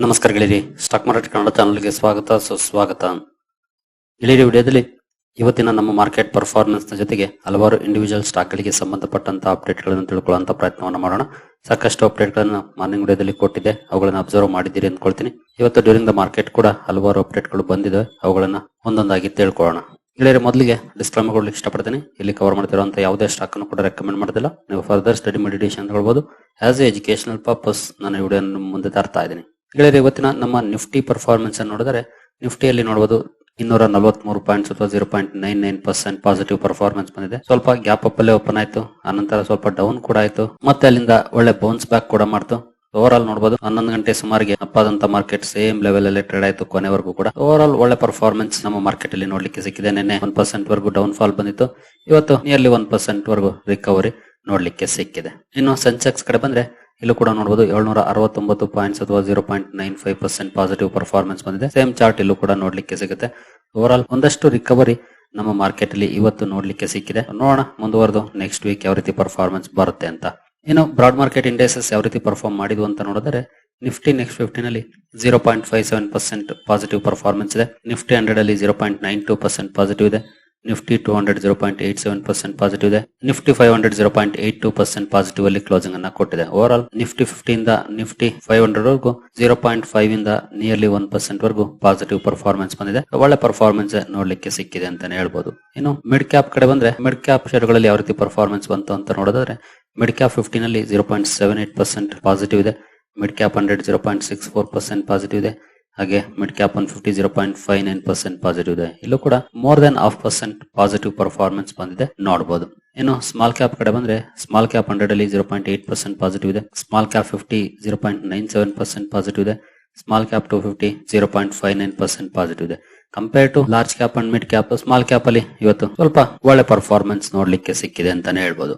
ನಮಸ್ಕಾರ ಗೆಳೆಯರಿ. Stock market Kannada ಚಾನಲ್ಗೆ ಸ್ವಾಗತ, ಸುಸ್ವಾಗತ. ಗೆಳೆಯರಿ, ವಿಡಿಯೋದಲ್ಲಿ ಇವತ್ತಿನ ನಮ್ಮ ಮಾರ್ಕೆಟ್ ಪರ್ಫಾರ್ಮೆನ್ಸ್ನ ಜೊತೆಗೆ ಹಲವಾರು ಇಂಡಿವಿಜುವಲ್ ಸ್ಟಾಕ್ಗಳಿಗೆ ಸಂಬಂಧಪಟ್ಟಂತ ಅಪ್ಡೇಟ್ಗಳನ್ನು ತಿಳ್ಕೊಳ್ಳುವಂತ ಪ್ರಯತ್ನವನ್ನು ಮಾಡೋಣ. ಸಾಕಷ್ಟು ಅಪ್ಡೇಟ್ಗಳನ್ನು ಮಾರ್ನಿಂಗ್ ವಿಡಿಯೋದಲ್ಲಿ ಕೊಟ್ಟಿದೆ ಅವುಗಳನ್ನು ಅಬ್ಸರ್ವ್ ಮಾಡಿದ್ದೀರಿ ಅಂದ್ಕೊಳ್ತೀನಿ. ಇವತ್ತು ಡ್ಯೂರಿಂಗ್ ದ ಮಾರ್ಕೆಟ್ ಕೂಡ ಹಲವಾರು ಅಪ್ಡೇಟ್ಗಳು ಬಂದಿದೆ. ಅವುಗಳನ್ನು ಒಂದೊಂದಾಗಿ ತಿಳ್ಕೊಳ್ಳೋಣ. ಗೆಳೆಯರಿ, ಮೊದಲಿಗೆ ಡಿಸ್ಕ್ಲೈಮರ್ ಇಷ್ಟಪಡ್ತೀನಿ. ಇಲ್ಲಿ ಕವರ್ ಮಾಡ್ತಿರುವಂತ ಯಾವುದೇ ಸ್ಟಾಕ್ ಅನ್ನು ಕೂಡ ರೆಕಮೆಂಡ್ ಮಾಡೋದಿಲ್ಲ. ನೀವು ಫರ್ದರ್ ಸ್ಟಡಿ ಮೆಡಿಟೇಷನ್ ಹೇಳ್ಬೋದು ಆಸ್ ಎ ಎಜುಕೇಶನಲ್ ಪರ್ಪಸ್ ನಾನು ವಿಡಿಯೋ ಮುಂದೆ ತರ್ತಾ ಇದ್ದೀನಿ. ಗೆಳೆಯರೆ, ಇವತ್ತಿನ ನಮ್ಮ ನಿಫ್ಟಿ ಪರ್ಫಾರ್ಮೆನ್ಸ್ ಅನ್ನು ನೋಡಿದರೆ, ನಿಫ್ಟಿಯಲ್ಲಿ ನೋಡಬಹುದು ಇನ್ನೂರ ನಲವತ್ಮೂರು ಪಾಯಿಂಟ್ಸ್ ಅಥವಾ zero point nine nine percent positive performance ಬಂದಿದೆ. ಸ್ವಲ್ಪ ಗ್ಯಾಪ್ ಅಪ್ ಅಲ್ಲೇ ಓಪನ್ ಆಯ್ತು ಆನಂತರ ಸ್ವಲ್ಪ ಡೌನ್ ಕೂಡ ಆಯ್ತು. ಮತ್ತೆ ಅಲ್ಲಿಂದ ಒಳ್ಳೆ ಬೌನ್ಸ್ ಬ್ಯಾಕ್ ಕೂಡ ಮಾಡ್ತು. ಓವರ್ ಆಲ್ ನೋಡಬಹುದು ಹನ್ನೊಂದು ಗಂಟೆ ಸುಮಾರಿಗೆ ಅಪ್ಪಾದಂತ ಮಾರ್ಕೆಟ್ ಸೇಮ್ ಲೆವೆಲ್ ಅಲ್ಲಿ ಟ್ರೇಡ್ ಆಯ್ತು ಕೊನೆವರೆಗೂ ಕೂಡ. ಓವರ್ ಆಲ್ ಒಳ್ಳೆ ಪರ್ಫಾರ್ಮೆನ್ಸ್ ನಮ್ಮ ಮಾರ್ಕೆಟ್ ಅಲ್ಲಿ ನೋಡ್ಲಿಕ್ಕೆ ಸಿಕ್ಕಿದೆ. ನಿನ್ನೆ ಒನ್ ಪರ್ಸೆಂಟ್ ವರೆಗೂ ಡೌನ್ ಫಾಲ್ ಬಂದಿತ್ತು. ಇವತ್ತು ನಿಯರ್ಲಿ ಒನ್ ಪರ್ಸೆಂಟ್ ವರೆಗೂ ರಿಕವರಿ ನೋಡ್ಲಿಕ್ಕೆ ಸಿಕ್ಕಿದೆ. ಇನ್ನು ಸೆನ್ಸೆಕ್ಸ್ ಕಡೆ ಬಂದ್ರೆ ಇಲ್ಲೂ ಕೂಡ ನೋಡಬಹುದು ಏಳ್ನೂರ ಅರವತ್ತೊಂಬತ್ತು ಪಾಯಿಂಟ್ಸ್ ಅಥವಾ zero point nine five percent positive performance ಬಂದಿದೆ. ಸೇಮ್ ಚಾರ್ಟ್ ಇಲ್ಲೂ ಕೂಡ ನೋಡ್ಲಿಕ್ಕೆ ಸಿಗುತ್ತೆ. ಓವರ್ ಆಲ್ ಒಂದಷ್ಟು ರಿಕವರಿ ನಮ್ಮ ಮಾರ್ಕೆಟ್ ಅಲ್ಲಿ ಇವತ್ತು ನೋಡ್ಲಿಕ್ಕೆ ಸಿಕ್ಕಿದೆ. ನೋಡೋಣ ಮುಂದುವರೆದು ನೆಕ್ಸ್ಟ್ ವೀಕ್ ಯಾವ ರೀತಿ ಪರ್ಫಾರ್ಮೆನ್ಸ್ ಬರುತ್ತೆ ಅಂತ. ಇನ್ನು ಬ್ರಾಡ್ ಮಾರ್ಕೆಟ್ ಇಂಡೆಕ್ಸಸ್ ಯಾವ ರೀತಿ ಪರ್ಫಾರ್ಮ್ ಮಾಡಿದ್ವು ಅಂತ ನೋಡಿದ್ರೆ ನಿಫ್ಟಿ ನೆಕ್ಸ್ಟ್ ಫಿಫ್ಟಿನ್ ಅಲ್ಲಿ zero point five seven percent positive performance ಇದೆ. ನಿಫ್ಟಿ ಹಂಡ್ರೆಡ್ ಅಲ್ಲಿ zero point nine two percent positive ಇದೆ. Nifty two hundred zero point eight seven percent positive ಇದೆ. Nifty five hundred zero point eight two percent positive ಅಲ್ಲಿ closing ಅನ್ನ ಕೊಟ್ಟಿದೆ. Over all Nifty fifty ಇಂದ Nifty five hundred ವರೆಗೂ zero point five ಇಂದ nearly one percent ವರೆಗೂ positive performance ಬಂದಿದೆ. ಒಳ್ಳೆ ಪರ್ಫಾರ್ಮೆನ್ಸ್ ನೋಡ್ಲಿಕ್ಕೆ ಸಿಕ್ಕಿದೆ ಅಂತಾನೆ ಹೇಳ್ಬೋದು. ಇನ್ನು ಮಿಡ್ ಕ್ಯಾಪ್ ಕಡೆ ಬಂದ್ರೆ ಮಿಡ್ ಕ್ಯಾಪ್ ಶೇರ್ಗಳಲ್ಲಿ ಯಾವ ರೀತಿ ಪರ್ಫಾರ್ಮೆನ್ಸ್ ಬಂತು ಅಂತ ನೋಡೋದಾದ್ರೆ mid cap ಫಿಫ್ಟಿನಲ್ಲಿ zero point seven eight percent positive ಇದೆ. Mid cap hundred zero point six four percent positive ಇದೆ. ಹಾಗೆ mid cap one fifty zero point five nine percent positive ಇದೆ. ಇಲ್ಲೂ ಕೂಡ more than half percent positive performance ಬಂದಿದೆ. ನೋಡಬಹುದು ಇನ್ನು small cap ಕಡೆ ಬಂದ್ರೆ ಸ್ಮಾಲ್ ಕ್ಯಾಪ್ ಹಂಡ್ರೆಡ್ ಅಲ್ಲಿ zero point eight percent positive ಇದೆ. Small cap fifty zero point nine seven percent positive ಇದೆ. Small cap two fifty zero point five nine percent positive ಇದೆ. Compare to large cap and mid cap small cap ಅಲ್ಲಿ ಇವತ್ತು ಸ್ವಲ್ಪ ಒಳ್ಳೆ performance ನೋಡ್ಲಿಕ್ಕೆ ಸಿಕ್ಕಿದೆ ಅಂತಾನೆ ಹೇಳ್ಬೋದು.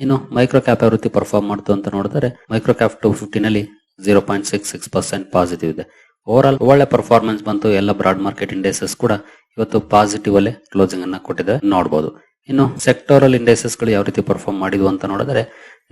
ಇನ್ನು ಮೈಕ್ರೋ ಕ್ಯಾಪ್ ಯಾವ ರೀತಿ ಪರ್ಫಾರ್ಮ್ ಮಾಡ್ತು ಅಂತ ನೋಡಿದ್ರೆ micro cap two ಫಿಫ್ಟಿನಲ್ಲಿ zero point six six percent positive ಇದೆ. ಓವರ್ ಆಲ್ ಒಳ್ಳೆ ಪರ್ಫಾರ್ಮೆನ್ಸ್ ಬಂತು. ಎಲ್ಲ ಬ್ರಾಡ್ ಮಾರ್ಕೆಟ್ ಇಂಡೆಕ್ಸಸ್ ಕೂಡ ಇವತ್ತು ಪಾಸಿಟಿವ್ ಅಲ್ಲಿ ಕ್ಲೋಸಿಂಗ್ ಅನ್ನ ಕೊಟ್ಟಿದೆ. ನೋಡಬಹುದು ಇನ್ನು ಸೆಕ್ಟೋರಲ್ ಇಂಡೆಕ್ಸಸ್ಗಳು ಯಾವ ರೀತಿ ಪರ್ಫಾರ್ಮ್ ಮಾಡಿದ್ವು ಅಂತ ನೋಡಿದ್ರೆ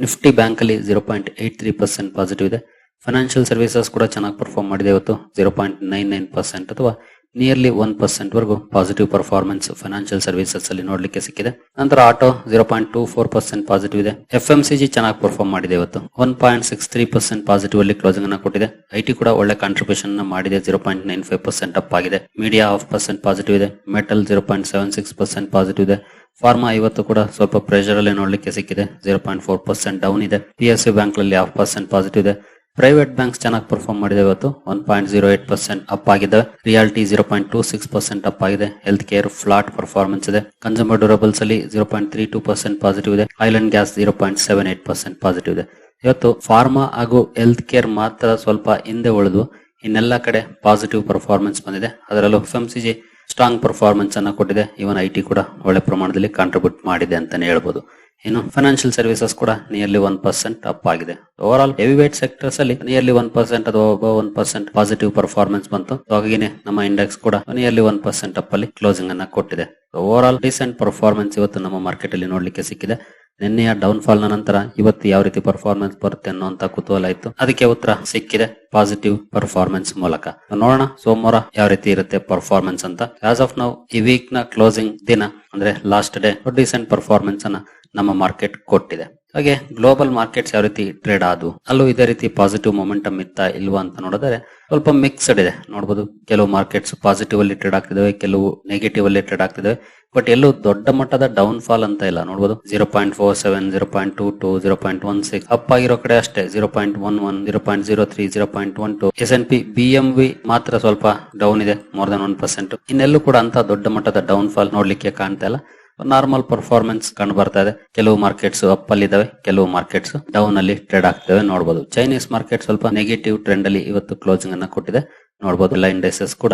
ನಿಫ್ಟಿ ಬ್ಯಾಂಕ್ ಅಲ್ಲಿ zero point eight three percent positive ಇದೆ. ಫೈನಾನ್ಷಿಯಲ್ ಸರ್ವಿಸಸ್ ಕೂಡ ಚೆನ್ನಾಗಿ ಪರ್ಫಾರ್ಮ್ ಮಾಡಿದೆ ಇವತ್ತು zero point nine nine percent ಅಥವಾ ನಿಯರ್ಲಿ ಒನ್ ಪರ್ಸೆಂಟ್ ವರೆಗೂ ಪಾಸಿಟಿವ್ ಪರ್ಫಾರ್ಮೆನ್ಸ್ ಫೈನಾನ್ಷಿಯಲ್ ಸರ್ವಿಸಸ್ ಅಲ್ಲಿ ನೋಡ್ಲಿಕ್ಕೆ ಸಿಕ್ಕಿದೆ. ನಂತರ auto zero point two four percent positive ಇದೆ. ಎಫ್ ಎಂ ಸಿ ಜಿ ಚೆನ್ನಾಗಿ ಪರ್ಫಾರ್ಮ್ ಮಾಡಿದೆ ಇವತ್ತು. One point six three percent positive ಅಲ್ಲಿ ಕ್ಲೋಸಿಂಗ್ ಅನ್ನು ಕೊಟ್ಟಿದೆ. ಐಟಿ ಕೂಡ ಒಳ್ಳೆ ಕಾಂಟ್ರಿಬ್ಯೂಷನ್ ಮಾಡಿದೆ. Zero point nine five percent up ಆಗಿದೆ. ಮೀಡಿಯಾ ಹಾಫ್ ಪರ್ಸೆಂಟ್ ಪಾಸಿಟಿವ್ ಇದೆ. Metal zero point seven six percent positive ಇದೆ. ಫಾರ್ಮಾ ಇವತ್ತು ಕೂಡ ಸ್ವಲ್ಪ ಪ್ರೆಷರ್ ಅಲ್ಲಿ ನೋಡ್ಲಿಕ್ಕೆ ಸಿಕ್ಕಿದೆ. Zero point four percent down ಇದೆ. ಪಿ ಎಸ್ ಸಿ ಬ್ಯಾಂಕ್ನಲ್ಲಿ ಹಾಫ್ ಪರ್ಸೆಂಟ್ ಪಾಸಿಟಿವ್ ಇದೆ. ಪ್ರೈವೇಟ್ ಬ್ಯಾಂಕ್ಸ್ ಚೆನ್ನಾಗಿ ಪರ್ಫಾರ್ಮ್ ಮಾಡಿದೆ ಇವತ್ತು. One point zero eight percent up ಆಗಿದೆ. Reality zero point two six percent up ಆಗಿದೆ. ಹೆಲ್ತ್ ಕೇರ್ ಫ್ಲಾಟ್ ಪರ್ಫಾರ್ಮೆನ್ಸ್ ಇದೆ. Consumer durables ಅಲ್ಲಿ zero point three two percent positive ಇದೆ. Oil and gas zero point seven eight percent positive ಇದೆ. ಇವತ್ತು pharma ಹಾಗೂ health care ಮಾತ್ರ ಸ್ವಲ್ಪ ಹಿಂದೆ ಉಳಿದು ಇನ್ನೆಲ್ಲ ಕಡೆ ಪಾಸಿಟಿವ್ ಪರ್ಫಾರ್ಮೆನ್ಸ್ ಬಂದಿದೆ. ಅದರಲ್ಲೂ F M C G strong performance ಅನ್ನ ಕೊಟ್ಟಿದೆ. ಇವನ್ ಐ ಟಿ ಕೂಡ ಒಳ್ಳೆ ಪ್ರಮಾಣದಲ್ಲಿ ಕಾಂಟ್ರಿಬ್ಯೂಟ್ ಮಾಡಿದೆ ಅಂತಾನೆ ಹೇಳ್ಬೋದು. ಇನ್ನು ಫೈನಾನ್ಷಿಯಲ್ ಸರ್ವಿಸಸ್ ಕೂಡ ನಿಯರ್ಲಿ ಒನ್ ಪರ್ಸೆಂಟ್ ಅಪ್ ಆಗಿದೆ. Over all heavy wait sectors ಅಲ್ಲಿ ನಿಯರ್ಲಿ ಒನ್ ಪರ್ಸೆಂಟ್ ಅಥವಾ ಒನ್ ಪರ್ಸೆಂಟ್ ಪಾಸಿಟಿವ್ ಪರ್ಫಾರ್ಮೆನ್ಸ್ ಬಂತು. ಹಾಗೆಯೇ ನಮ್ಮ ಇಂಡೆಕ್ಸ್ ಕೂಡ ನಿಯರ್ಲಿ ಒನ್ ಪರ್ಸೆಂಟ್ ಅಪ್ ಅಲ್ಲಿ ಕ್ಲೋಸಿಂಗ್ ಅನ್ನ ಕೊಟ್ಟಿದೆ. ಓವರ್ ಆಲ್ ರೀಸೆಂಟ್ ಪರ್ಫಾರ್ಮೆನ್ಸ್ ಇವತ್ತು ನಮ್ಮ ಮಾರ್ಕೆಟ್ ಅಲ್ಲಿ ನೋಡ್ಲಿಕ್ಕೆ ಸಿಕ್ಕಿದೆ. ನಿನ್ನೆಯ ಡೌನ್ ಫಾಲ್ನ ನಂತರ ಇವತ್ತು ಯಾವ ರೀತಿ ಪರ್ಫಾರ್ಮೆನ್ಸ್ ಬರುತ್ತೆ ಅನ್ನುವಂತ ಕುತೂಹಲ ಇತ್ತು. ಅದಕ್ಕೆ ಉತ್ತರ ಸಿಕ್ಕಿದೆ ಪಾಸಿಟಿವ್ ಪರ್ಫಾರ್ಮೆನ್ಸ್ ಮೂಲಕ. ನೋಡೋಣ ಸೋಮವಾರ ಯಾವ ರೀತಿ ಇರುತ್ತೆ ಪರ್ಫಾರ್ಮೆನ್ಸ್ ಅಂತ. ಆಸ್ ಆಫ್ ನಾವು ಈ ವೀಕ್ನ ಕ್ಲೋಸಿಂಗ್ ದಿನ, ಅಂದ್ರೆ ಲಾಸ್ಟ್ ಡೇ ಡಿಸೆಂಟ್ ಪರ್ಫಾರ್ಮೆನ್ಸ್ ಅನ್ನ ನಮ್ಮ ಮಾರ್ಕೆಟ್ ಕೊಟ್ಟಿದೆ. ಹಾಗೆ ಗ್ಲೋಬಲ್ ಮಾರ್ಕೆಟ್ಸ್ ಯಾವ ರೀತಿ ಟ್ರೇಡ್ ಆದವು, ಅಲ್ಲೂ ಇದೇ ರೀತಿ ಪಾಸಿಟಿವ್ ಮೊಮೆಂಟಮ್ ಇತ್ತಾ ಇಲ್ವಾ ಅಂತ ನೋಡಿದ್ರೆ ಸ್ವಲ್ಪ ಮಿಕ್ಸ್ಡ್ ಇದೆ. ನೋಡಬಹುದು ಕೆಲವು ಮಾರ್ಕೆಟ್ಸ್ ಪಾಸಿಟಿವ್ ಅಲ್ಲಿ ಟ್ರೇಡ್ ಆಗ್ತಿದಾವೆ, ಕೆಲವು ನೆಗೆಟಿವ್ ಅಲ್ಲಿ ಟ್ರೇಡ್ ಆಗ್ತಿದಾವೆ ಬಟ್ ಎಲ್ಲೂ ದೊಡ್ಡ ಮಟ್ಟದ ಡೌನ್ ಫಾಲ್ ಅಂತ ಇಲ್ಲ. ನೋಡಬಹುದು zero point four seven zero point two two zero point one six up ಆಗಿರೋ ಕಡೆ ಅಷ್ಟೇ zero point one one zero point zero three zero point one two S N P B M V ಮಾತ್ರ ಸ್ವಲ್ಪ down ಇದೆ more than one percent ಇನ್ನೆಲ್ಲೂ ಕೂಡ ಅಂತ ದೊಡ್ಡ ಮಟ್ಟದ ಡೌನ್ ಫಾಲ್ ನೋಡ್ಲಿಕ್ಕೆ ಕಾಣ್ತಾ ಇಲ್ಲ. ನಾರ್ಮಲ್ ಪರ್ಫಾರ್ಮೆನ್ಸ್ ಕಂಡು ಬರ್ತಾ ಇದೆ. ಕೆಲವು ಮಾರ್ಕೆಟ್ಸ್ ಅಪ್ ಅಲ್ಲಿ ಇದಾವೆ, ಕೆಲವು ಮಾರ್ಕೆಟ್ಸ್ ಡೌನ್ ಅಲ್ಲಿ ಟ್ರೇಡ್ ಆಗ್ತವೆ ನೋಡಬಹುದು ಚೈನೀಸ್ ಮಾರ್ಕೆಟ್ ಸ್ವಲ್ಪ ನೆಗೆಟಿವ್ ಟ್ರೆಂಡ್ ಅಲ್ಲಿ ಇವತ್ತು ಕ್ಲೋಸಿಂಗ್ ಅನ್ನ ಕೊಟ್ಟಿದೆ. ನೋಡಬಹುದು ಎಲ್ಲ ಇಂಡೆಕ್ಸಸ್ ಕೂಡ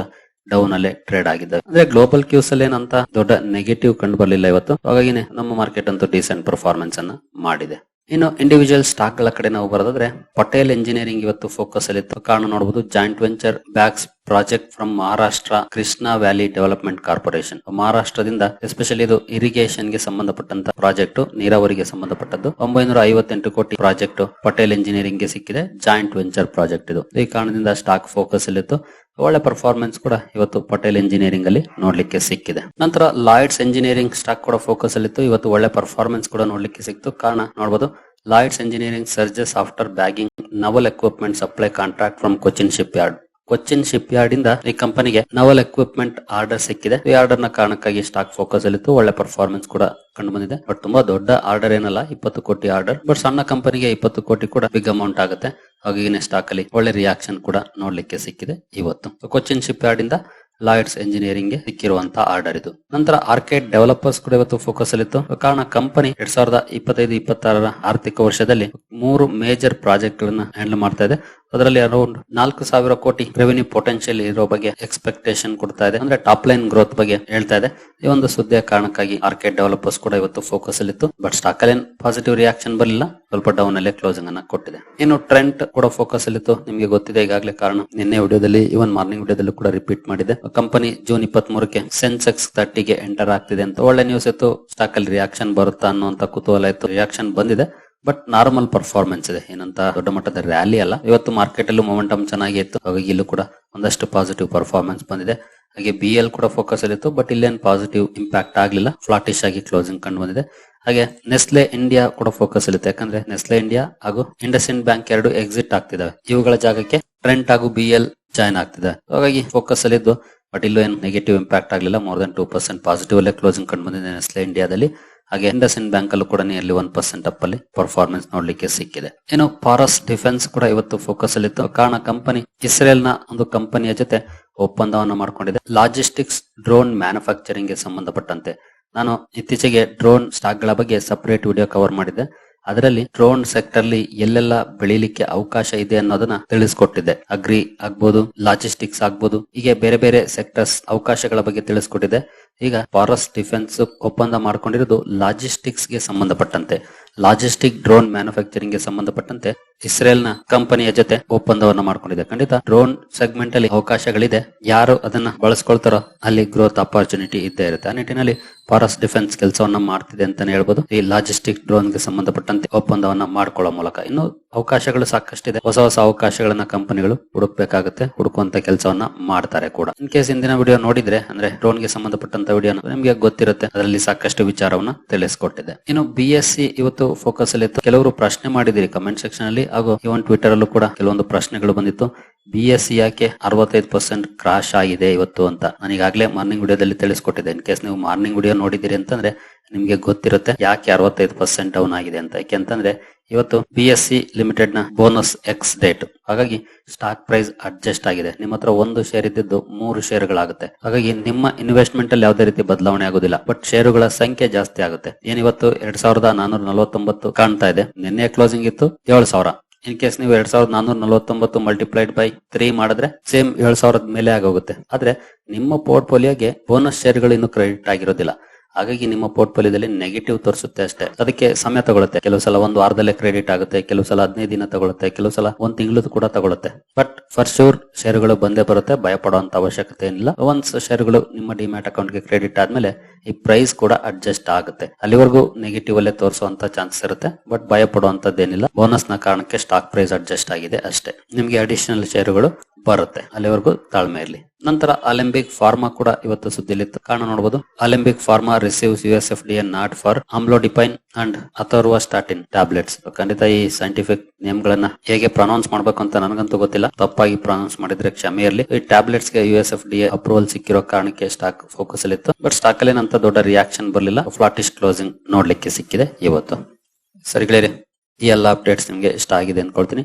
ಡೌನ್ ಅಲ್ಲೇ ಟ್ರೇಡ್ ಆಗಿದ್ದಾವೆ. ಅಂದ್ರೆ ಗ್ಲೋಬಲ್ ಕ್ಯೂಸ್ ಅಲ್ಲಿ ಏನಂತ ದೊಡ್ಡ ನೆಗೆಟಿವ್ ಕಂಡು ಬರಲಿಲ್ಲ ಇವತ್ತು. ಹಾಗಾಗಿ ನಮ್ಮ ಮಾರ್ಕೆಟ್ ಅಂತೂ ಡಿಸೆಂಟ್ ಪರ್ಫಾರ್ಮೆನ್ಸ್ ಅನ್ನ ಮಾಡಿದೆ. ಇನ್ನು ಇಂಡಿವಿಜುವಲ್ ಸ್ಟಾಕ್ಗಳ ಕಡೆ ನಾವು ಬರೋದಾದ್ರೆ, ಪಟೇಲ್ ಇಂಜಿನಿಯರಿಂಗ್ ಇವತ್ತು ಫೋಕಸ್ ಅಲ್ಲಿ ಕಾರಣ ನೋಡಬಹುದು joint venture bags project from Maharashtra Krishna valley development corporation. ಮಹಾರಾಷ್ಟ್ರದಿಂದ especially ಇದು ಇರಿಗೇಷನ್ಗೆ ಸಂಬಂಧಪಟ್ಟಂತ ಪ್ರಾಜೆಕ್ಟ್, ನೀರಾವರಿಗೆ ಸಂಬಂಧಪಟ್ಟದ್ದು. ಒಂಬೈನೂರ ಐವತ್ತೆಂಟು ಕೋಟಿ ಪ್ರಾಜೆಕ್ಟ್ ಪಟೇಲ್ ಇಂಜಿನಿಯರಿಂಗ್ಗೆ ಸಿಕ್ಕಿದೆ. ಜಾಯಿಂಟ್ ವೆಂಚರ್ ಪ್ರಾಜೆಕ್ಟ್ ಇದು. ಈ ಕಾರಣದಿಂದ ಸ್ಟಾಕ್ ಫೋಕಸ್ ಅಲ್ಲಿತ್ತು ಒಳ್ಳೆ ಪರ್ಫಾರ್ಮೆನ್ಸ್ ಕೂಡ ಇವತ್ತು ಪಟೇಲ್ ಇಂಜಿನಿಯರಿಂಗ್ ಅಲ್ಲಿ ನೋಡ್ಲಿಕ್ಕೆ ಸಿಕ್ಕಿದೆ. ನಂತರ ಲಾಯ್ಡ್ಸ್ ಇಂಜಿನಿಯರಿಂಗ್ ಸ್ಟಾಕ್ ಕೂಡ ಫೋಕಸ್ ಅಲ್ಲಿತ್ತು. ಇವತ್ತು ಒಳ್ಳೆ ಪರ್ಫಾರ್ಮೆನ್ಸ್ ಕೂಡ ನೋಡ್ಲಿಕ್ಕೆ ಸಿಕ್ತು ಕಾರಣ ನೋಡಬಹುದು Lloyds engineering surges after bagging, naval equipment supply contract from Cochin shipyard Cochin shipyard ಇಂದ ಈ ಕಂಪನಿಗೆ ನವಲ್ ಎಕ್ವಿಪ್ಮೆಂಟ್ ಆರ್ಡರ್ ಸಿಕ್ಕಿದೆ. ಈ ಆರ್ಡರ್ನ ಕಾರಣಕ್ಕಾಗಿ ಸ್ಟಾಕ್ ಫೋಕಸ್ ಅಲ್ಲಿತ್ತು. ಒಳ್ಳೆ ಪರ್ಫಾರ್ಮೆನ್ಸ್ ಕೂಡ ಕಂಡು ಬಂದಿದೆ ಬಟ್ ತುಂಬಾ ದೊಡ್ಡ ಆರ್ಡರ್ ಏನಲ್ಲ, ಇಪ್ಪತ್ತು ಕೋಟಿ ಆರ್ಡರ್ ಬಟ್ ಸಣ್ಣ ಕಂಪನಿಗೆ ಇಪ್ಪತ್ತು ಕೋಟಿ ಕೂಡ ಬಿಗ್ ಅಮೌಂಟ್ ಆಗುತ್ತೆ. ಹಾಗಾಗಿ ಸ್ಟಾಕ್ ಅಲ್ಲಿ ಒಳ್ಳೆ ರಿಯಾಕ್ಷನ್ ಕೂಡ ನೋಡ್ಲಿಕ್ಕೆ ಸಿಕ್ಕಿದೆ ಇವತ್ತು. ಕೊಚ್ಚಿನ್ ಶಿಪ್ ಯಾರ್ಡ್ ಇಂದ ಲಾಯರ್ಸ್ ಇಂಜಿನಿಯರಿಂಗ್ಗೆ ಸಿಕ್ಕಿರುವಂತಹ ಆರ್ಡರ್ ಇದು. ನಂತರ ಆರ್ಕೇಡ್ ಡೆವಲಪರ್ಸ್ ಕೂಡ ಇವತ್ತು ಫೋಕಸ್ ಅಲ್ಲಿತ್ತು. ಕಾರಣ ಕಂಪನಿ ಎರಡ್ ಸಾವಿರದ ಇಪ್ಪತ್ತೈದು, ಇಪ್ಪತ್ತಾರರ ಆರ್ಥಿಕ ವರ್ಷದಲ್ಲಿ ಮೂರು ಮೇಜರ್ ಪ್ರಾಜೆಕ್ಟ್ ಗಳನ್ನ ಹ್ಯಾಂಡಲ್ ಮಾಡ್ತಾ ಇದೆ. ಅದರಲ್ಲಿ ಅರೌಂಡ್ ನಾಲ್ಕು ಸಾವಿರ ಕೋಟಿ ರೆವೆನ್ಯೂ ಪೊಟೆನ್ಶಿಯಲ್ ಇರೋ ಬಗ್ಗೆ ಎಕ್ಸ್ಪೆಕ್ಟೇಷನ್ ಕೊಡ್ತಾ ಇದೆ. ಅಂದ್ರೆ ಟಾಪ್ ಲೈನ್ ಗ್ರೋತ್ ಬಗ್ಗೆ ಹೇಳ್ತಾ ಇದೆ. ಈ ಒಂದು ಸುದ್ದಿಯ ಕಾರಣಕ್ಕಾಗಿ ಮಾರ್ಕೆಟ್ ಡೆವಲಪರ್ಸ್ ಕೂಡ ಇವತ್ತು ಫೋಕಸ್ ಅಲ್ಲಿ ಇತ್ತು. ಬಟ್ ಸ್ಟಾಕ್ ಅಲ್ಲಿ ಪಾಸಿಟಿವ್ ರಿಯಾಕ್ಷನ್ ಬರಲಿಲ್ಲ. ಸ್ವಲ್ಪ ಡೌನ್ ಅಲ್ಲೇ ಕ್ಲೋಸಿಂಗ್ ಅನ್ನ ಕೊಟ್ಟಿದೆ. ಇನ್ನು ಟ್ರೆಂಡ್ ಕೂಡ ಫೋಕಸ್ ಅಲ್ಲಿತ್ತು ನಿಮಗೆ ಗೊತ್ತಿದೆ ಈಗಾಗಲೇ ಕಾರಣ. ನಿನ್ನೆ ವಿಡಿಯೋದಲ್ಲಿ ಇವನ್ ಮಾರ್ನಿಂಗ್ ವಿಡಿಯೋದಲ್ಲೂ ಕೂಡ ರಿಪೀಟ್ ಮಾಡಿದೆ. ಕಂಪನಿ ಜೂನ್ ಇಪ್ಪತ್ತ್ ಮೂರಕ್ಕೆ ಸೆನ್ಸೆಕ್ಸ್ ತರ್ಟಿಗೆ ಎಂಟರ್ ಆಗ್ತಿದೆ ಅಂತ. ಒಳ್ಳೆ ನ್ಯೂಸ್ ಇತ್ತು. ಸ್ಟಾಕ್ ಅಲ್ಲಿ ರಿಯಾಕ್ಷನ್ ಬರುತ್ತಾ ಅನ್ನುವಂತ ಕುತೂಹಲ ಇತ್ತು. ರಿಯಾಕ್ಷನ್ ಬಂದಿದೆ. ಬಟ್ ನಾರ್ಮಲ್ ಪರ್ಫಾರ್ಮೆನ್ಸ್ ಇದೆ. ಏನಂತ ದೊಡ್ಡ ಮಟ್ಟದ ರ್ಯಾಲಿ ಅಲ್ಲ. ಇವತ್ತು ಮಾರ್ಕೆಟ್ ಅಲ್ಲೂ ಮೊಮೆಂಟಮ್ ಚೆನ್ನಾಗಿ ಇತ್ತು. ಹಾಗಾಗಿ ಇಲ್ಲೂ ಕೂಡ ಒಂದಷ್ಟು ಪಾಸಿಟಿವ್ ಪರ್ಫಾರ್ಮೆನ್ಸ್ ಬಂದಿದೆ. ಹಾಗೆ ಬಿ ಎಲ್ ಕೂಡ ಫೋಕಸ್ ಅಲ್ಲಿತ್ತು ಬಟ್ ಇಲ್ಲೇನು ಪಾಸಿಟಿವ್ ಇಂಪ್ಯಾಕ್ಟ್ ಆಗಲಿಲ್ಲ. ಫ್ಲಾಟಿಶ್ ಆಗಿ ಕ್ಲೋಸಿಂಗ್ ಕಂಡು ಬಂದಿದೆ. ಹಾಗೆ ನೆಸ್ಲೆ ಇಂಡಿಯಾ ಕೂಡ ಫೋಕಸ್ ಇರುತ್ತೆ ಯಾಕಂದ್ರೆ ನೆಸ್ಲೆ ಇಂಡಿಯಾ ಹಾಗೂ ಇಂಡಸ್ ಇಂಡ್ ಬ್ಯಾಂಕ್ ಎರಡು ಎಕ್ಸಿಟ್ ಆಗ್ತಿದಾವೆ ಇವುಗಳ ಜಾಗಕ್ಕೆ ಟ್ರೆಂಟ್ ಹಾಗೂ ಬಿ ಎಲ್ ಜಾಯ್ನ್ ಆಗ್ತಿದೆ. ಹಾಗಾಗಿ ಫೋಕಸ್ ಅಲ್ಲಿದ್ದು ಬಟ್ ಇಲ್ಲೂ ಏನು ನೆಗೆಟಿವ್ ಇಂಪ್ಯಾಕ್ಟ್ ಆಗಲಿಲ್ಲ. More than two percent positive ಅಲ್ಲೇ ಕ್ಲೋಸಿಂಗ್ ಕಂಡು ಬಂದಿದೆ ನೆಸ್ಲೆ ಇಂಡಿಯಾದಲ್ಲಿ ಹಾಗೆ ಇಂಡಸ್ಇಂಡ್ ಬ್ಯಾಂಕ್ ಅಲ್ಲೂ ಕೂಡ ನಿಯರ್ಲಿ ಒನ್ ಪರ್ಸೆಂಟ್ ಅಪ್ ಅಲ್ಲಿ ಪರ್ಫಾರ್ಮೆನ್ಸ್ ನೋಡ್ಲಿಕ್ಕೆ ಸಿಕ್ಕಿದೆ. ಏನು ಪಾರಸ್ ಡಿಫೆನ್ಸ್ ಕೂಡ ಇವತ್ತು ಫೋಕಸ್ ಅಲ್ಲಿತ್ತು. ಕಾರಣ ಕಂಪನಿ ಇಸ್ರೇಲ್ನ ಒಂದು ಕಂಪನಿಯ ಜೊತೆ ಒಪ್ಪಂದವನ್ನು ಮಾಡಿಕೊಂಡಿದೆ. ಲಾಜಿಸ್ಟಿಕ್ಸ್ ಡ್ರೋನ್ ಮ್ಯಾನುಫ್ಯಾಕ್ಚರಿಂಗ್ಗೆ ಸಂಬಂಧಪಟ್ಟಂತೆ. ನಾನು ಇತ್ತೀಚೆಗೆ ಡ್ರೋನ್ ಸ್ಟಾಕ್ಗಳ ಬಗ್ಗೆ ಸಪರೇಟ್ ವಿಡಿಯೋ ಕವರ್ ಮಾಡಿದ್ದೆ. ಅದರಲ್ಲಿ ಡ್ರೋನ್ ಸೆಕ್ಟರ್ ಅಲ್ಲಿ ಎಲ್ಲೆಲ್ಲ ಬೆಳಿಲಿಕ್ಕೆ ಅವಕಾಶ ಇದೆ ಅನ್ನೋದನ್ನ ತಿಳಿಸ್ಕೊಟ್ಟಿದೆ ಅಗ್ರಿ ಆಗ್ಬೋದು ಲಾಜಿಸ್ಟಿಕ್ಸ್ ಆಗ್ಬೋದು, ಹೀಗೆ ಬೇರೆ ಬೇರೆ ಸೆಕ್ಟರ್ಸ್ ಅವಕಾಶಗಳ ಬಗ್ಗೆ ತಿಳಿಸ್ಕೊಟ್ಟಿದೆ ಈಗ ಫಾರೆಸ್ಟ್ ಡಿಫೆನ್ಸ್ ಒಪ್ಪಂದ ಮಾಡ್ಕೊಂಡಿರೋದು ಲಾಜಿಸ್ಟಿಕ್ಸ್ಗೆ ಸಂಬಂಧಪಟ್ಟಂತೆ. ಲಾಜಿಸ್ಟಿಕ್ ಡ್ರೋನ್ ಮ್ಯಾನುಫ್ಯಾಕ್ಚರಿಂಗ್ಗೆ ಸಂಬಂಧಪಟ್ಟಂತೆ ಇಸ್ರೇಲ್ನ ಕಂಪನಿಯ ಜೊತೆ ಒಪ್ಪಂದವನ್ನು ಮಾಡ್ಕೊಂಡಿದೆ. ಖಂಡಿತ ಡ್ರೋನ್ ಸೆಗ್ಮೆಂಟ್ ಅಲ್ಲಿ ಅವಕಾಶಗಳಿದೆ. ಯಾರು ಅದನ್ನ ಬಳಸ್ಕೊಳ್ತಾರೋ ಅಲ್ಲಿ ಗ್ರೋತ್ ಅಪಾರ್ಚುನಿಟಿ ಇದ್ದೇ ಇರುತ್ತೆ. ಆ ನಿಟ್ಟಿನಲ್ಲಿ ಫಾರೆಸ್ಟ್ ಡಿಫೆನ್ಸ್ ಕೆಲಸವನ್ನ ಮಾಡ್ತಿದೆ ಅಂತಾನೆ ಹೇಳ್ಬೋದು. ಈ ಲಾಜಿಸ್ಟಿಕ್ ಡ್ರೋನ್ಗೆ ಸಂಬಂಧಪಟ್ಟಂತೆ ಒಪ್ಪಂದವನ್ನ ಮಾಡ್ಕೊಳ್ಳೋ ಮೂಲಕ ಇನ್ನು ಅವಕಾಶಗಳು ಸಾಕಷ್ಟಿದೆ. ಹೊಸ ಹೊಸ ಅವಕಾಶಗಳನ್ನ ಕಂಪನಿಗಳು ಹುಡುಕ್ಬೇಕಾಗುತ್ತೆ, ಹುಡುಕುವಂತ ಕೆಲಸವನ್ನ ಮಾಡ್ತಾರೆ ಕೂಡ. ಇನ್ ಕೇಸ್ ಇಂದಿನ ವಿಡಿಯೋ ನೋಡಿದ್ರೆ, ಅಂದ್ರೆ ಡ್ರೋನ್ಗೆ ಸಂಬಂಧಪಟ್ಟಂತ ವಿಡಿಯೋ ನಿಮ್ಗೆ ಗೊತ್ತಿರುತ್ತೆ. ಅದರಲ್ಲಿ ಸಾಕಷ್ಟು ವಿಚಾರವನ್ನ ತಿಳಿಸ್ಕೊಟ್ಟಿದೆ. ಇನ್ನು ಬಿ ಇವತ್ತು ಫೋಕಸ್ ಅಲ್ಲಿ ಕೆಲವರು ಪ್ರಶ್ನೆ ಮಾಡಿದಿರಿ ಕಮೆಂಟ್ ಸೆಕ್ಷನ್ ಅಲ್ಲಿ. ಹಾಗೂ ಇವನ್ ಟ್ವಿಟರ್ ಅಲ್ಲೂ ಕೂಡ ಕೆಲವೊಂದು ಪ್ರಶ್ನೆಗಳು ಬಂದಿತ್ತು. ಬಿ ಎಸ್ ಸಿ ಯಾಕೆ ಅರವತ್ತೈದು ಪರ್ಸೆಂಟ್ ಕ್ರಾಶ್ ಆಗಿದೆ ಇವತ್ತು ಅಂತ? ನಾನೀಗಾಗಲೇ ಮಾರ್ನಿಂಗ್ ವಿಡಿಯೋದಲ್ಲಿ ತಿಳಿಸ್ಕೊಟ್ಟಿದ್ದೆ. ಇನ್ ಕೇಸ್ ನೀವು ಮಾರ್ನಿಂಗ್ ವಿಡಿಯೋ ನೋಡಿದಿರಿ ಅಂತಂದ್ರೆ ನಿಮಗೆ ಗೊತ್ತಿರುತ್ತೆ ಯಾಕೆ ಅರವತ್ತೈದು ಪರ್ಸೆಂಟ್ ಡೌನ್ ಆಗಿದೆ ಅಂತ. ಯಾಕೆಂತಂದ್ರೆ ಇವತ್ತು ಬಿ ಎಸ್ ಸಿ ಲಿಮಿಟೆಡ್ನ ಬೋನಸ್ ಎಕ್ಸ್ ಡೇಟ್ ಹಾಗಾಗಿ ಸ್ಟಾಕ್ ಪ್ರೈಸ್ ಅಡ್ಜಸ್ಟ್ ಆಗಿದೆ. ನಿಮ್ಮ ಹತ್ರ ಒಂದು ಶೇರ್ ಇದ್ದಿದ್ದು ಮೂರು ಶೇರ್ಗಳಾಗುತ್ತೆ ಹಾಗಾಗಿ ನಿಮ್ಮ ಇನ್ವೆಸ್ಟ್ಮೆಂಟ್ ಅಲ್ಲಿ ಯಾವುದೇ ರೀತಿ ಬದಲಾವಣೆ ಆಗೋದಿಲ್ಲ. ಬಟ್ ಶೇರುಗಳ ಸಂಖ್ಯೆ ಜಾಸ್ತಿ ಆಗುತ್ತೆ. ಏನಿವತ್ತು? ಎರಡ್ ಸಾವಿರದ ನಾನೂರ ನಲವತ್ತೊಂಬತ್ತು ಕಾಣ್ತಾ ಇದೆ. ನಿನ್ನೆ ಕ್ಲೋಸಿಂಗ್ ಇತ್ತು. ಏಳು ಸಾವಿರ. ಇನ್ ಕೇಸ್ ನೀವು ಎರಡ್ ಸಾವಿರದ ನಾನೂರ ನಲವತ್ತೊಂಬತ್ತು ಮಲ್ಟಿಪ್ಲೈಡ್ ಬೈ ತ್ರೀ ಮಾಡಿದ್ರೆ ಸೇಮ್ ಏಳು ಸಾವಿರದ ಮೇಲೆ ಆಗೋಗುತ್ತೆ. ಆದ್ರೆ ನಿಮ್ಮ ಪೋರ್ಟ್ಫೋಲಿಯೋಗೆ ಬೋನಸ್ ಶೇರ್ಗಳು ಇನ್ನು ಕ್ರೆಡಿಟ್ ಆಗಿರೋದಿಲ್ಲ. ಹಾಗಾಗಿ ನಿಮ್ಮ ಪೋರ್ಟ್ಫೋಲಿಯೋದಲ್ಲಿ ನೆಗೆಟಿವ್ ತೋರಿಸುತ್ತೆ ಅಷ್ಟೇ. ಅದಕ್ಕೆ ಸಮಯ ತಗೊಳುತ್ತೆ. ಕೆಲವು ಸಲ ಒಂದು ವಾರದಲ್ಲೇ ಕ್ರೆಡಿಟ್ ಆಗುತ್ತೆ, ಕೆಲವು ಸಲ ಹದಿನೈದು ದಿನ ತಗೊಳುತ್ತೆ, ಕೆಲವು ಸಲ ಒಂದ್ ತಿಂಗಳು ಕೂಡ ತಗೊಳುತ್ತೆ. ಬಟ್ ಫಾರ್ ಶೂರ್ ಶೇರುಗಳು ಬಂದೇ ಬರುತ್ತೆ ಭಯ ಪಡುವಂತ ಅವಶ್ಯಕತೆ ಏನಿಲ್ಲ. ಒನ್ಸ್ ಶೇರ್ಗಳು ನಿಮ್ಮ ಡಿಮ್ಯಾಟ್ ಅಕೌಂಟ್ಗೆ ಕ್ರೆಡಿಟ್ ಆದ್ಮೇಲೆ ಈ ಪ್ರೈಸ್ ಕೂಡ ಅಡ್ಜಸ್ಟ್ ಆಗುತ್ತೆ. ಅಲ್ಲಿವರೆಗೂ ನೆಗೆಟಿವ್ ಅಲ್ಲೇ ತೋರಿಸುವಂತ ಚಾನ್ಸ್ ಇರುತ್ತೆ ಬಟ್ ಭಯ ಪಡುವಂತದ್ದೇನಿಲ್ಲ ಬೋನಸ್ನ ಕಾರಣಕ್ಕೆ ಸ್ಟಾಕ್ ಪ್ರೈಸ್ ಅಡ್ಜಸ್ಟ್ ಆಗಿದೆ ಅಷ್ಟೇ. ನಿಮಗೆ ಅಡಿಷನಲ್ ಶೇರುಗಳು ಬರುತ್ತೆ. ಅಲ್ಲಿವರೆಗೂ ತಾಳ್ಮೆ ಇರಲಿ. ನಂತರ ಅಲೆಂಬಿಕ್ ಫಾರ್ಮಾ ಕೂಡ ಇವತ್ತು ಸುದ್ದಿಯಲ್ಲಿ ಕಾರಣ ನೋಡಬಹುದು Alembic pharma receives U S F D N nod for amlodipine and atorvastatin tablets. ಖಂಡಿತ ಈ ಸೈಂಟಿಫಿಕ್ ನೇಮ್ ಗಳನ್ನ ಹೇಗೆ ಪ್ರೊನೌನ್ಸ್ ಮಾಡ್ಬೇಕು ಅಂತ ನನಗಂತೂ ಗೊತ್ತಿಲ್ಲ. ತಪ್ಪಾಗಿ ಪ್ರೊನೌನ್ಸ್ ಮಾಡಿದ್ರೆ ಕ್ಷಮೆ ಇರಲಿ. ಈ ಟ್ಯಾಬ್ಲೆಟ್ಸ್ಗೆ ಯು ಎಫ್ ಡಿ ಅಪ್ರೂವಲ್ ಸಿಕ್ಕಿರೋ ಕಾರಣಕ್ಕೆ ಸ್ಟಾಕ್ ಫೋಕಸ್ ಅಲ್ಲಿ ಇತ್ತು ಬಟ್ ಸ್ಟಾಕ್ ಅಲ್ಲಿ ಅಂತ ದೊಡ್ಡ ರಿಯಾಕ್ಷನ್ ಬರಲಿಲ್ಲ. ಫ್ಲಾಟಿಶ್ ಕ್ಲೋಸಿಂಗ್ ನೋಡ್ಲಿಕ್ಕೆ ಸಿಕ್ಕಿದೆ ಇವತ್ತು. ಸರಿ ಗೆಳೆಯರೆ, ಈ ಎಲ್ಲ ಅಪ್ಡೇಟ್ಸ್ ನಿಮ್ಗೆ ಇಷ್ಟ ಆಗಿದೆ ಅನ್ಕೊಳ್ತೀನಿ.